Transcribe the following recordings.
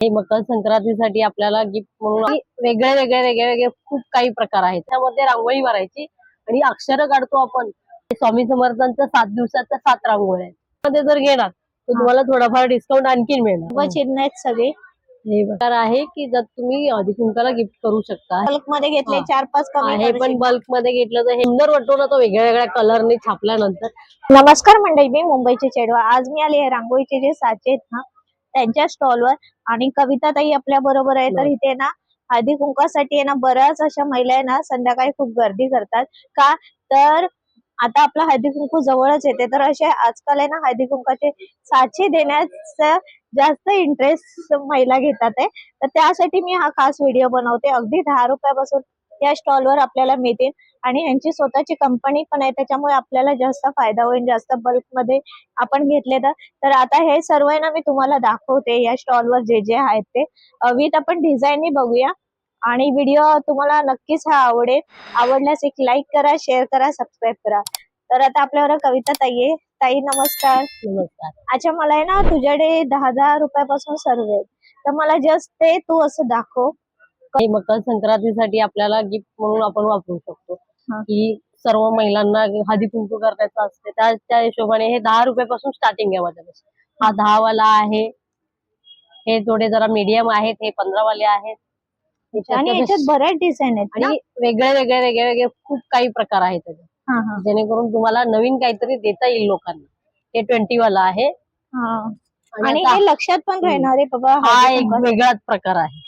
हे मकर संक्रांतीसाठी आपल्याला गिफ्ट म्हणून वेगळे वेगळे वेगळे वेगळे खूप काही प्रकार आहेत. त्यामध्ये रांगोळी भरायची आणि अक्षर काढतो आपण. हे स्वामी समर्थांच्या सात दिवसाच्या सात रांगोळ्या मध्ये जर घेणार तर तुम्हाला थोडाफार डिस्काउंट आणखीन मिळणार. सगळे. हे प्रकार आहे की जर तुम्ही अधिक कुंकाला गिफ्ट करू शकता. बल्कमध्ये घेतले हा. चार पाच करू पण. बल्कमध्ये घेतलं तर हे सुंदर वाटतो ना तो वेगळ्या वेगळ्या कलरने छापल्यानंतर. नमस्कार मंडळी मी मुंबईचे चेडवा. आज मी आले रांगोळीचे जे साचे आहेत ना त्यांच्या स्टॉलवर आणि कविता ताई आपल्या बरोबर आहे तर. इथे ना हळदी कुंकासाठी आहे ना बऱ्याच अशा महिला आहे ना संध्याकाळी खूप गर्दी करतात. का? तर आता आपला हळदी कुंकू जवळच येते. तर असे आजकाल आहे ना हळदी कुंकाचे साचे देण्याचा जास्त इंटरेस्ट महिला घेतात आहे. तर त्यासाठी मी हा खास व्हिडिओ बनवते. अगदी दहा रुपयापासून या स्टॉलवर आपल्याला मिळतील. आणि यांची स्वतःची कंपनी पण आहे. त्याच्यामुळे आपल्याला जास्त फायदा होईल जास्त बल्कमध्ये आपण घेतले तर. आता हे सर्व आहे ना मी तुम्हाला दाखवते या स्टॉलवर जे जे आहेत ते. विथ आपण डिझाईन बघूया. आणि व्हिडिओ तुम्हाला नक्कीच हा आवडेल. आवडल्यास एक लाईक करा शेअर करा सबस्क्राईब करा. तर आता आपल्यावर कविता ताई आहे. ताई नमस्कार. नमस्कार. अच्छा मला आहे ना तुझ्याकडे दहा दहा रुपयापासून सर्व आहेत. तर मला जस्ट ते तू असं दाखव. मकर संक्रांतीसाठी आपल्याला गिफ्ट म्हणून आपण वापरू शकतो. की सर्व महिलांना हळदी कुंकू करायचं असते. त्या त्या हिशोबाने हे दहा रुपयापासून स्टार्टिंग आहे माझ्यापासून हा दहा वाला आहे. हे थोडे जरा मीडियम आहेत. हे पंधरा वाले आहेत आणि याच्यात बऱ्याच डिझाईन आहेत? आणि वेगळे वेगळे वेगळे वेगळे खूप काही प्रकार आहेत त्याचे. जेणेकरून तुम्हाला नवीन काहीतरी देता येईल लोकांना. हे ट्वेंटी वाला आहे. हा. आणि हे लक्षात पण राहणार आहे बाबा हा एक. वेगळाच प्रकार आहे.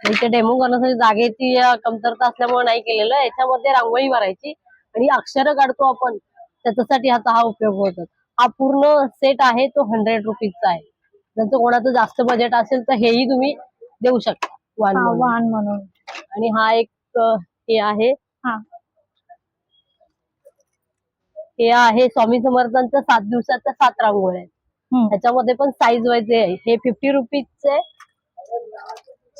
इथे डेमो करण्यासाठी जागेची कमतरता असल्यामुळे नाही केलेलं. याच्यामध्ये रांगोळी भरायची आणि अक्षर काढतो आपण. त्याच्यासाठी आता हा उपयोग होतो. हा पूर्ण सेट आहे तो हंड्रेड रुपीजचा आहे. जर तो कोणाचं जास्त बजेट असेल तर हेही तुम्ही देऊ शकता. वाण हा, म्हणून. आणि हा एक हे आहे. हा. आहे स्वामी समर्थांच्या सात दिवसाच्या सात रांगोळ्या. आहेत हम्म. ह्याच्यामध्ये पण साईज वाईज आहे. हे फिफ्टी रुपीजचे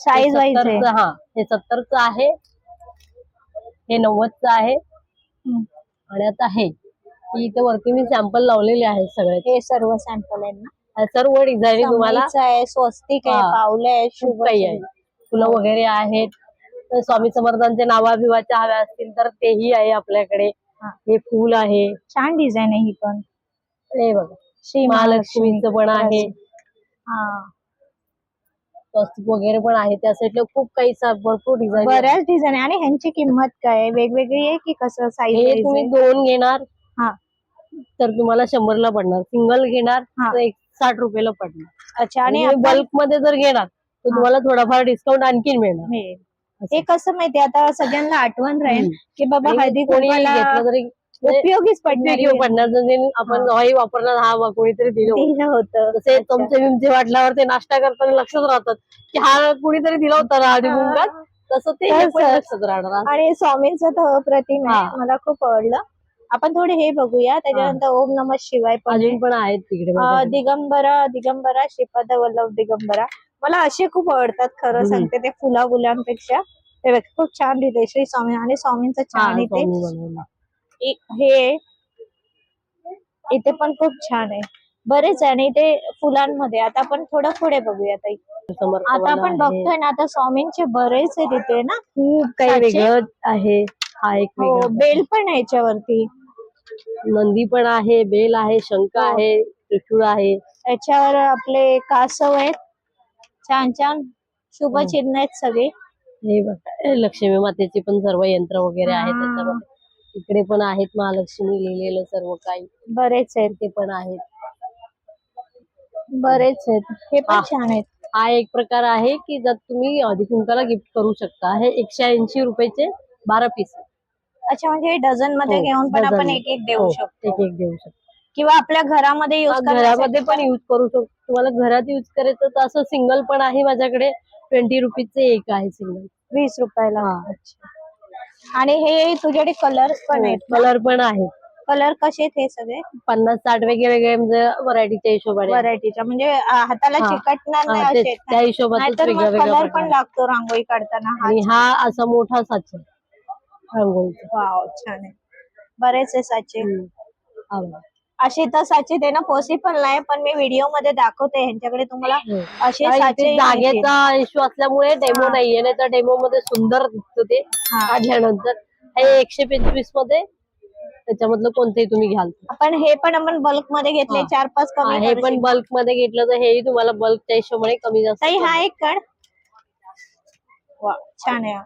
साईज वाईज हा हे सत्तरच आहे. हे नव्वदच आहे. आणि आता हे इथे वरती मी सॅम्पल लावलेले आहे सगळे हे सर्व सॅम्पल आहेत ना? सर्व डिझाईन तुम्हाला स्वस्तिक आहे. पावलं आहे शुभ आहे. फुलं वगैरे आहेत. तर स्वामी समर्थांचे नावाभिवाच्या हव्या असतील तर तेही आहे आपल्याकडे. हा. फुल आहे. छान डिझाईन आहे ही पण. हे बघा. श्री महालक्ष्मीचं पण आहे. हा. वगैरे पण आहे त्या साईडला खूप काही भरपूर डिझाईन बऱ्याच डिझाईन आहे आणि ह्यांची किंमत काय आहे? वेगवेगळी आहे की कसं हे साईज तुम्ही दोन घेणार हा तर तुम्हाला शंभरला पडणार सिंगल घेणार हा. तर एक साठ रुपयाला पडणार अच्छा आणि आणि आपण- बल्कमध्ये जर घेणार तर हा. तुम्हाला थोडाफार डिस्काउंट आणखीन मिळणार मिळेल. असं. हे कसं माहितीये आता सगळ्यांना आठवण राहील हम्म. की बाबा आणि हळदी कोणी कुंकवाला घेतलं तरी उपयोगीच पडणार पडणार. आपण हवाई वापरणार हा कोणीतरी दिलं होतं. तसे. तुमचे बिमचे वाटल्यावर ते नाश्ता करताना लक्षात राहतात की हा कुणीतरी दिला होता ना आधी कुंकात तसं ते. लक्षात राहणार. आणि स्वामींचं तर प्रतिम आहे. हा. मला खूप आवडलं. आपण थोडे हे बघूया. त्याच्यानंतर ओम नम शिवाय. अजून पण आहेत तिकडे. दिगंबरा दिगंबरा श्रीपाद वल्लभ दिगंबरा. मला असे खूप आवडतात खरं. सांगते ते फुला फुलांपेक्षा खूप छान लिहिले श्री स्वामी आणि स्वामींचं छान इथे हे इथे पण खूप छान आहे बरेच आहे आणि इथे फुलांमध्ये आता आपण थोडं पुढे बघूया ताई आता आपण. बघतोय ना आता स्वामींचे बरेच आहे तिथे ना खूप काही? वेगळं आहे हा एक हो बेल पण आहे याच्यावरती नंदी पण आहे बेल आहे शंख हो. आहे त्रिशूळ आहे याच्यावर आपले कासव आहेत छान छान शुभ. चिन्ह आहेत सगळे हे बघा लक्ष्मी मातेचे पण सर्व यंत्र वगैरे आहेत. त्याच्यामध्ये इकडे पण आहेत महालक्ष्मी लिहिलेलं सर्व काही. बरेच आहेत. ते पण आहेत. बरेच आहेत. हे पण हा. छान आहेत. हा एक प्रकार आहे की जर तुम्ही अधिकुंकाला गिफ्ट करू शकता. हे एकशे ऐंशी रुपयाचे बारा पीस अच्छा म्हणजे डझनमध्ये हो, घेऊन पण आपण. एक एक देऊ हो, शकतो. एक एक देऊ शकतो. किंवा आपल्या घरामध्ये युज घरामध्ये पण युज करू शकतो. तुम्हाला घरात युज करायचं तर असं सिंगल पण आहे माझ्याकडे. ट्वेंटी रुपीजचे एक आहे सिंगल वीस रुपयाला. अच्छा. आणि हे तुझ्याकडे कलर पण आहेत कलर पण आहेत कलर कसे आहेत हे सगळे पन्नास साठ वेगळे वेगळे म्हणजे व्हरायटीच्या हिशोबाने व्हरायटीच्या म्हणजे हाताला हा. चिकटणार नाही हा, ते-? त्या हिशोबातच नाहीतर वेगळं मग वेगळं कलर पण. लागतो रांगोळी काढताना हा आणि हा असा मोठा साचा रांगोळीचा वाव छान आहे बरेच आहे साचे हम्म. हा. असे तर साचे देणं पॉसिबल नाही पण मी व्हिडिओमध्ये दाखवते ह्यांच्याकडे तुम्हाला असे साचे जागेचा इश्यू असल्यामुळे डेमो. नाहीये नाही तर डेमो मध्ये सुंदर दिसतो ते. काढल्यानंतर हे एकशे पंचवीसमध्ये त्याच्यामधलं कोणतेही तुम्ही घ्याल आपण हे पण आपण बल्कमध्ये घेतले. चार पाच कमी हे पण. बल्कमध्ये घेतलं तर हेही तुम्हाला बल्कच्या हिशोबाने कमी जास्त हा. एक कड वा छान आहे.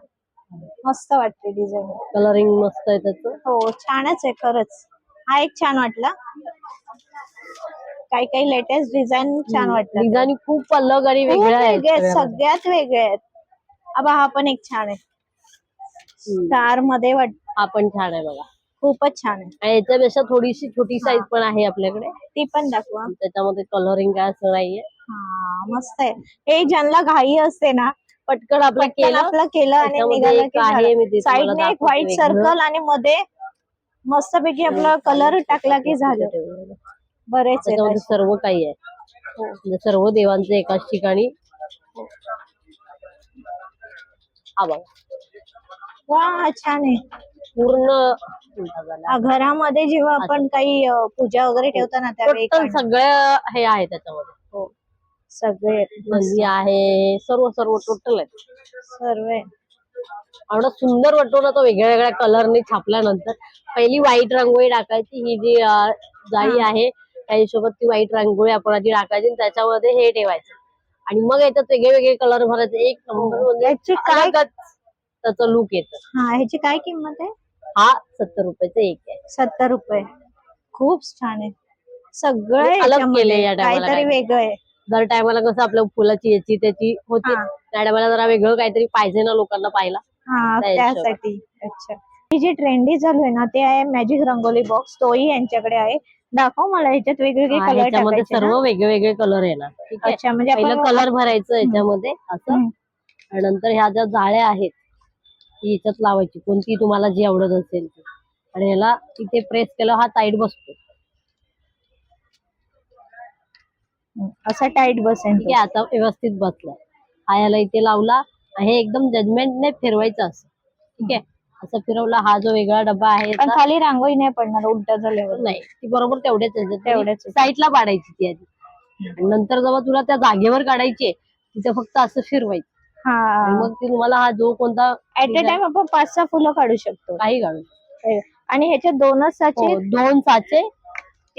मस्त वाटते डिझाईन कलरिंग मस्त आहे त्याचं हो छानच आहे खरंच हा एक छान वाटला. काही काही लेटेस्ट डिझाईन छान वाटलं. डिझाईन खूप अलग आणि खूप वेगळ्या आहेत वेगळे आहेत. सगळ्यात वेगळे आहेत. अबा हा पण एक छान आहे. हम्म. स्टारमध्ये वाट हा पण छान आहे बघा. खूपच छान आहे. आणि याच्यापेक्षा थोडीशी छोटी साईज पण आहे आपल्याकडे. ती पण दाखवा. त्याच्यामध्ये कलरिंग काय असं नाहीये. हा मस्त आहे. हे ज्यांना घाई असते ना पटकन आपलं पटकन केलं आपलं केलं आणि त्याच्यामध्ये निघालं एक की आहे, मी ते तुम्हाला साईडने एक दाखवते व्हाईट वेगळं. सर्कल आणि मध्ये मस्तपैकी आपला कलर टाकला की झालं बरेच त्याच्यामध्ये. सर्व काही आहे म्हणजे सर्व देवांचे एकाच ठिकाणी वा छान आहे पूर्ण घरामध्ये जेव्हा आपण काही पूजा वगैरे ठेवतो ना त्यावेळी टोटल काढ- सगळं हे आहे त्याच्यामध्ये हो. सगळे. नंदी आहे सर्व सर्व टोटल आहे सर्व आहे. एवढा सुंदर वाटतो ना तो वेगळ्या वेगळ्या कलरने छापल्यानंतर. पहिली व्हाईट रांगोळी टाकायची ही जी जाळी आहे त्या हिशोबात ती व्हाईट रांगोळी आपण आधी टाकायची त्याच्यामध्ये हे ठेवायचं. आणि मग याच्यात वेगळे वेगळे कलर भरायचे. एक नंबर म्हणजे काय अलगच त्याचं लुक येतं. हा ह्याची काय किंमत आहे? हा सत्तर रुपयाचं एक आहे. सत्तर रुपये. खूप छान आहे. सगळं म्हणजे अलग केलंय या टायमाला काहीतरी. वेगळं आहे. दर टायमाला कसं आपल्या फुलाची याची त्याची होती. हा. त्या टायमाला जरा वेगळं काहीतरी पाहिजे ना लोकांना पाहायला. हा त्या हिशोबाने. त्यासाठी. अच्छा. ही जी ट्रेंडी चालू आहे ना ते आहे मॅजिक रंगोली बॉक्स तोही यांच्याकडे आहे. दाखव मला ह्याच्यात वेगवेगळे हा, कलर ह्याच्यामध्ये टाकायचे सर्व ना? वेगळे वेगळे कलर येणार ठीक आहे. अच्छा म्हणजे पहिलं आपण कलर भरायचं याच्यामध्ये असं. हम्म. आणि नंतर ह्या ज्या जाळ्या आहेत ती याच्यात लावायची. कोणती तुम्हाला जी आवडत असेल ती. आणि याला इथे प्रेस केलं हा टाईट बसतो. असा टाईट बसेल ठीक आहे आता व्यवस्थित बसलाय हा याला इथे लावला. हे एकदम जजमेंटने फिरवायचं असं. ठीक आहे? असं फिरवला. हा जो वेगळा डब्बा आहे पण खाली रांगोळी नाही पडणार उलट झाल्यावर. नाही. ती बरोबर तेवढेच तेवढेच आहे. साईडला पाडायची ती आधी. नंतर जेव्हा तुला त्या जागेवर काढायची तिथे फक्त असं फिरवायचं. हा. मग ती तुम्हाला हा जो कोणता ऍट अ टाइम आपण पाच सहा फुलं काढू शकतो. काही काढू आणि ह्याच्यात दोनच साचे हो, दोन साचे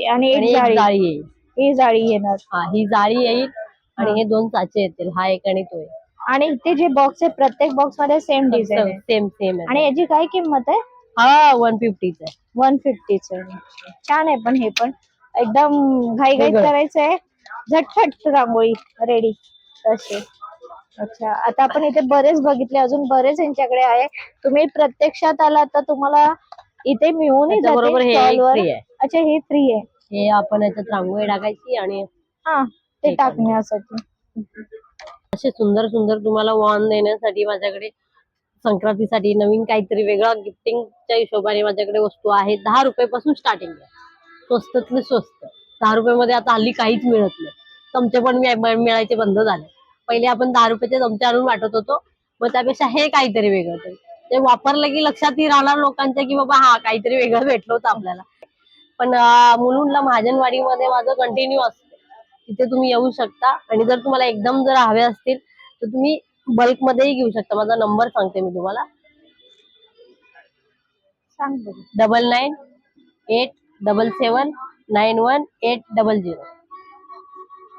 आणि एक जाळी. जाळी येईल. ही जाळी येणार. हा ही जाळी येईल. आणि हा. दोन साचे येतील हा एक आणि तो एक. आणि ते जे बॉक्स आहे प्रत्येक बॉक्समध्ये सेम डिझाईन आहे. सेम सेम आणि याची काय किंमत आहे? हा वन फिफ्टीच आहे. वन फिफ्टीच छान आहे पण हे पण. एकदम घाई घाई वेगळं. करायचंय. झटपट रांगोळी रेडी तसे अच्छा आता आपण इथे बरेच बघितले. अजून बरेच यांच्याकडे आहे. तुम्ही प्रत्यक्षात आला तर तुम्हाला इथे मिळूनही बरोबर हे आहे. अच्छा हे फ्री आहे. हे आपण याच्यात रांगोळी टाकायची आणि हा. ते आहे. टाकण्यासाठी. असे सुंदर सुंदर तुम्हाला वॉन देण्यासाठी माझ्याकडे संक्रांतीसाठी नवीन काहीतरी वेगळा गिफ्टिंगच्या हिशोबाने माझ्याकडे वस्तू आहेत. दहा रुपयापासून स्टार्टिंग आहे. स्वस्तातले स्वस्त. दहा रुपयामध्ये आता हल्ली काहीच मिळत नाही. चमचे पण मिळ- मिळ- मिळायचे बंद झाले. पहिले आपण दहा रुपयाचे चमचे आणून वाटत होतो. मग त्यापेक्षा हे काहीतरी वेगळं तरी ते वापरलं की लक्षातही राहणार लोकांच्या की बाबा हा काहीतरी वेगळं भेटलं होतं आपल्याला. पण मुलुंडला महाजनवाडीमध्ये माझं कंटिन्यू असतं. तिथे तुम्ही येऊ शकता. आणि जर तुम्हाला एकदम जर हवे असतील तर तुम्ही बल्क मध्येही घेऊ शकता. माझा नंबर सांगते मी तुम्हाला. Double nine eight double seven nine one eight double zero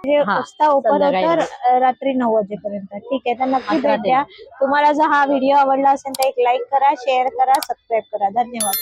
जे हा, रस्ता ओपन संध्याकाळी होतं अ, रात्री नऊ वाजेपर्यंत. ठीक आहे तर नक्की अकरा भेट द्या तुम्हाला जर हा व्हिडिओ आवडला असेल तर एक लाईक करा शेअर करा सबस्क्राईब करा. धन्यवाद.